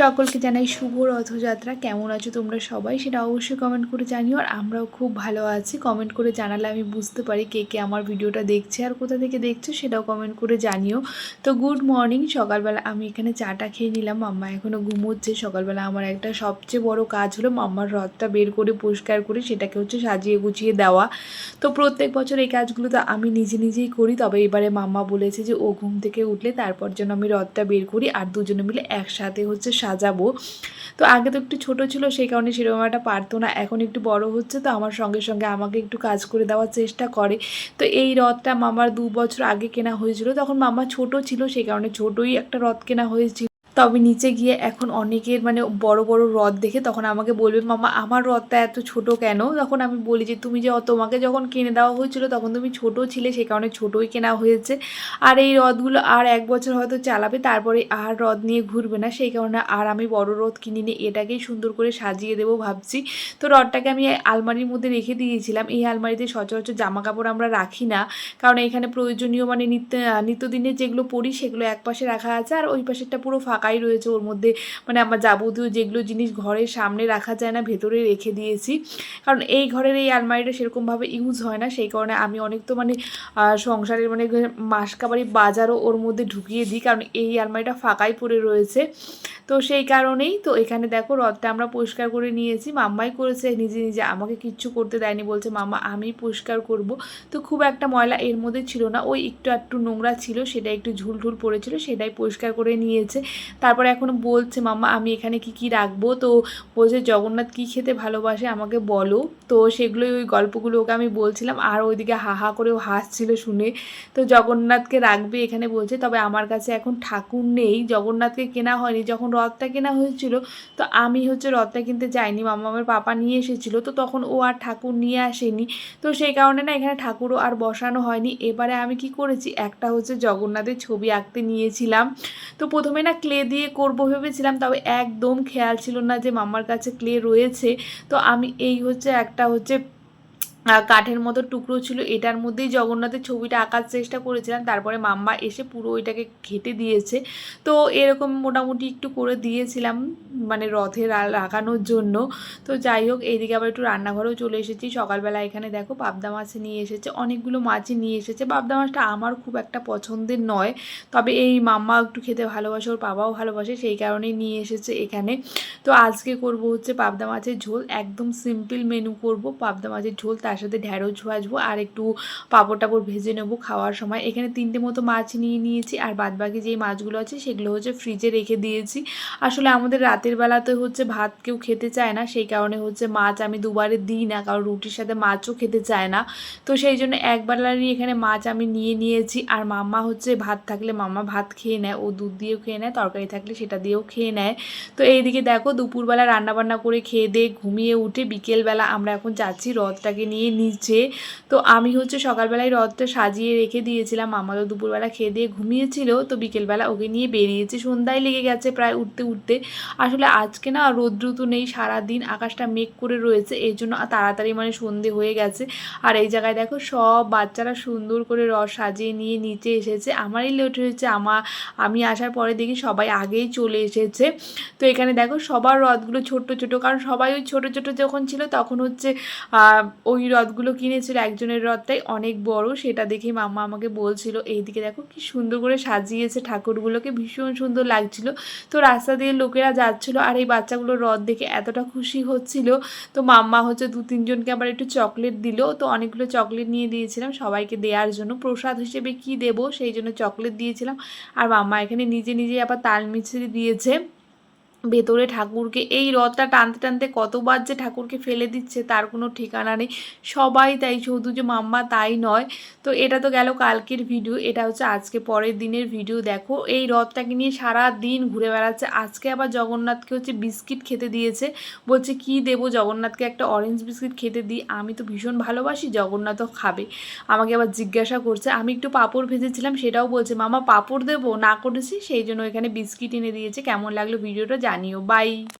সকলকে জানাই শুভ রথযাত্রা। কেমন আছো তোমরা সবাই সেটা অবশ্যই কমেন্ট করে জানিও। আর আমরাও খুব ভালো আছি। কমেন্ট করে জানালে আমি বুঝতে পারি কে কে আমার ভিডিওটা দেখছে আর কোথা থেকে দেখছ সেটাও কমেন্ট করে জানিও। তো গুড মর্নিং সকালবেলা আমি এখানে চাটা খেয়ে নিলাম। মাম্মা এখনও ঘুমোচ্ছে। সকালবেলা আমার একটা সবচেয়ে বড় কাজ হলো মাম্মার রথটা বের করে, পরিষ্কার করে সেটাকে হচ্ছে সাজিয়ে গুছিয়ে দেওয়া। তো প্রত্যেক বছর এই কাজগুলো তো আমি নিজে নিজেই করি। তবে এবারে মাম্মা বলেছে যে ও ঘুম থেকে উঠলে তারপর যেন আমি রথটা বের করি। আর দুজনে মিলে একসাথে হচ্ছে সাজাবো। তো আগে তো একটু ছোট ছিল, সেই কারণে সেরকম একটা পারতো না। এখন একটু বড় হচ্ছে তো আমার সঙ্গে সঙ্গে আমাকে একটু কাজ করে দেওয়ার চেষ্টা করে। তো এই রথটা মামার দু বছর আগে কেনা হয়েছিল। তখন মামা ছোট ছিল, সেই কারণে ছোটই একটা রথ কেনা হয়েছিল। তবে নিচে গিয়ে এখন অনেকের মানে বড় বড় রথ দেখে তখন আমাকে বলবে, মামা, আমার রথটা এত ছোট কেন? তখন আমি বলি যে, তুমি যে তোমাকে যখন কিনে দেওয়া হয়েছিল তখন তুমি ছোট ছিলে, সে কারণে ছোটই কেনা হয়েছে। আর এই রথগুলো আর এক বছর হয়তো চালাবে, তারপরে আর রথ নিয়ে ঘুরবে না সেই কারণে আর আমি বড় রথ কিনিনি, এটাকেই সুন্দর করে সাজিয়ে দেবো ভাবছি। তো রথটাকে আমি আলমারির মধ্যে রেখে দিয়েছিলাম। এই আলমারিতে সচরাচর জামা কাপড় আমরা রাখি না, কারণ এখানে প্রয়োজনীয় মানে নিত্য নিত্যদিনের যেগুলো পরি সেগুলো এক পাশে রাখা আছে, আর ওই পাশেরটা পুরো ফাঁকাই রয়েছে, ওর মধ্যে মানে আমার যাবতীয় যেগুলো জিনিস ঘরের সামনে রাখা যায় না, ভেতরে রেখে দিয়েছি। কারণ এই ঘরের এই আলমারিটা সেরকমভাবে ইউজ হয় না, সেই কারণে আমি অনেক তো মানে সংসারের মানে মাসকাবারি বাজারও ওর মধ্যে ঢুকিয়ে দিই, কারণ এই আলমারিটা ফাঁকাই পড়ে রয়েছে। তো সেই কারণেই তো এখানে দেখো রথটা আমরা পরিষ্কার করে নিয়েছি, মাম্মাই করেছে, নিজে নিজে আমাকে কিচ্ছু করতে দেয়নি, বলছে, মাম্মা, আমি পরিষ্কার করব। তো খুব একটা ময়লা এর মধ্যে ছিল না, ওই একটু একটু নোংরা ছিল, সেটা একটু ঝুল ঝুল পড়েছিল, সেটাই পরিষ্কার করে নিয়েছে। তারপরে এখন বলছে, মাম্মা, আমি এখানে কি কি রাখব? তো বলছে, জগন্নাথ কি খেতে ভালোবাসে আমাকে বলো। তো সেগুলোই ওই গল্পগুলো ওকে আমি বলছিলাম। আর ওইদিকে হা হা করেও হাসছিল শুনে। তো জগন্নাথকে রাখবে এখানে বলছে, তবে আমার কাছে এখন ঠাকুর নেই। জগন্নাথকে কেনা হয়নি। যখন রথটা কেনা হয়েছিল, তো আমি হচ্ছে রথটা কিনতে যাইনি। মামা আমার পাপা নিয়ে এসেছিল, তো তখন ও আর ঠাকুর নিয়ে আসেনি। তো সেই কারণে না, এখানে ঠাকুরও আর বসানো হয়নি। এবারে আমি কি করেছি? একটা হচ্ছে জগন্নাথের ছবি আঁকতে নিয়েছিলাম। তো প্রথমে না, ক্লে দিয়ে করব ভেবেছিলাম, তবে একদম খেয়াল ছিল না যে মামার কাছে ক্লে রয়েছে। তো আমি এই হচ্ছে একটা হচ্ছে কাঠের মতো টুকরো ছিল। এটার মধ্যেই জগন্নাথের ছবিটা আঁকার চেষ্টা করেছিলাম। তারপরে মাম্মা এসে পুরো ওইটাকে ঘেটে দিয়েছে। তো এরকম মোটামুটি একটু করে দিয়েছিলাম মানে রথে রাখানোর জন্য। তো যাই হোক, এইদিকে আবার একটু রান্নাঘরেও চলে এসেছি। সকালবেলা এখানে দেখো পাবদা মাছ নিয়ে এসেছে। অনেকগুলো মাছই নিয়ে এসেছে। পাবদা মাছটা আমার খুব একটা পছন্দের নয়। তবে এই মাম্মা একটু খেতে ভালোবাসে, ওর বাবাও ভালোবাসে, সেই কারণেই নিয়ে এসেছে এখানে। তো আজকে করব হচ্ছে পাবদা মাছের ঝোল। একদম সিম্পল মেনু করব পাবদা মাছের ঝোল। তার সাথে ঢ্যাঁড়স ভাজবো আর একটু পাঁপড় টাপড় ভেজে নেব খাওয়ার সময়। এখানে তিনটে মতো মাছ নিয়ে নিয়েছি আর বাদবাকি যেই মাছগুলো আছে সেগুলো হচ্ছে ফ্রিজে রেখে দিয়েছি। আসলে আমাদের রাতের বেলাতে হচ্ছে ভাত কেউ খেতে চায় না, সেই কারণে হচ্ছে মাছ আমি দুবারে দিই না, কারণ রুটির সাথে মাছও খেতে চায় না। তো সেই জন্য একবেলারই এখানে মাছ আমি নিয়ে নিয়েছি আর মাম্মা হচ্ছে ভাত থাকলে মাম্মা ভাত খেয়ে নেয়, ও দুধ দিয়েও খেয়ে নেয়, তরকারি থাকলে সেটা দিয়েও খেয়ে নেয়। তো এইদিকে দেখো দুপুরবেলা রান্নাবান্না করে খেয়ে দিয়ে ঘুমিয়ে উঠে বিকেলবেলা আমরা এখন যাচ্ছি রথটাকে নিয়ে নিচে তো আমি হচ্ছে সকালবেলায় রথটা সাজিয়ে রেখে দিয়েছিলাম। তো দুপুরবেলা খেয়ে দিয়ে ঘুমিয়েছিল। তো বিকেলবেলা ওকে নিয়ে বেরিয়েছি। সন্ধ্যায় লেগে গেছে প্রায় উঠতে উঠতে। আসলে আজকে না রৌদ্র তো নেই, সারাদিন আকাশটা মেঘ করে রয়েছে। এই জন্য তাড়াতাড়ি মানে সন্ধে হয়ে গেছে। আর এই জায়গায় দেখো সব বাচ্চারা সুন্দর করে রথ সাজিয়ে নিয়ে নিচে এসেছে। আমারই লেট হয়েছে। আমার আমি আসার পরে দেখি সবাই আগেই চলে এসেছে। তো এখানে দেখো সবার রথগুলো ছোট ছোট কারণ সবাই ওই ছোট ছোট যখন ছিল তখন হচ্ছে ওই রথগুলো কিনেছিল, একজনের রথটাই অনেক বড়, সেটা দেখে মাম্মা আমাকে বলছিল, এইদিকে দেখো কি সুন্দর করে সাজিয়েছে ঠাকুরগুলোকে, ভীষণ সুন্দর লাগছিল। তো রাস্তা দিয়ে লোকেরা যাচ্ছিল আর এই বাচ্চাগুলো রথ দেখে এতটা খুশি হচ্ছিল। তো মাম্মা হচ্ছে দু, তিনজনকে আবার একটু চকলেট দিল। তো অনেকগুলো চকলেট নিয়ে দিয়েছিলাম সবাইকে দেওয়ার জন্য। প্রসাদ হিসেবে কি দেব সেই জন্য চকলেট দিয়েছিলাম। আর মাম্মা এখানে নিজে নিজে আবার তাল মিছরি দিয়েছে। ভেতরে ঠাকুরকে, এই রথটা টানতে টানতে কতবার যে ঠাকুরকে ফেলে দিচ্ছে তার কোনো ঠিকানা নেই। সবাই তাই, শুধু যে মাম্মা তাই নয়। তো এটা তো গেল কালকের ভিডিও, এটা হচ্ছে আজকে পরের দিনের ভিডিও। দেখো, এই রথটাকে নিয়ে সারা দিন ঘুরে বেড়াচ্ছে। আজকে আবার জগন্নাথকে হচ্ছে বিস্কিট খেতে দিয়েছে। বলছে, কি দেবো জগন্নাথকে একটা অরেঞ্জ বিস্কিট খেতে দিই? আমি তো ভীষণ ভালোবাসি, জগন্নাথও খাবে। আমাকে আবার জিজ্ঞাসা করছে। আমি একটু পাঁপড় ভেজেছিলাম, সেটাও বলছে মামা পাঁপড় দেবো, না করেছি? সেই জন্য এখানে বিস্কিট এনে দিয়েছে। কেমন লাগল ভিডিওটা জানিও বাই